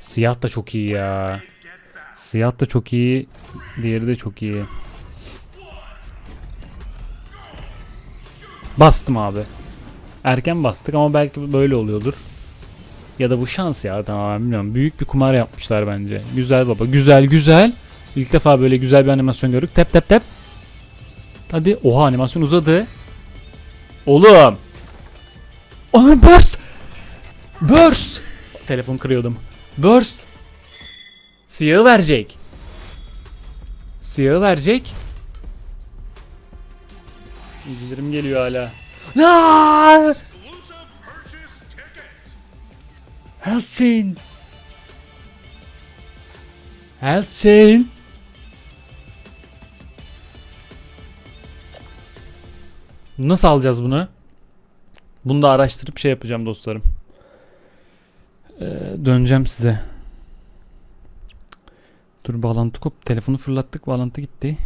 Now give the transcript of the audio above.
Siyah da çok iyi ya. Siyah da çok iyi. Diğeri de çok iyi. Bastım abi. Erken bastık ama belki böyle oluyordur. Ya da bu şans ya tamam bilmiyorum. Büyük bir kumar yapmışlar bence. Güzel baba. Güzel güzel. İlk defa böyle güzel bir animasyon gördük. Tep tep tep. Hadi. Oha animasyon uzadı. Oğlum. Ona burst. Burst. Telefon kırıyordum. Burst. Siyahı verecek. Siyahı verecek. İncilerim geliyor hala. Aaaa! Helsing. Helsing. Nasıl alacağız bunu? Bunu da araştırıp şey yapacağım dostlarım. Ee, döneceğim size. Dur bağlantı kop. Telefonu fırlattık. Bağlantı gitti.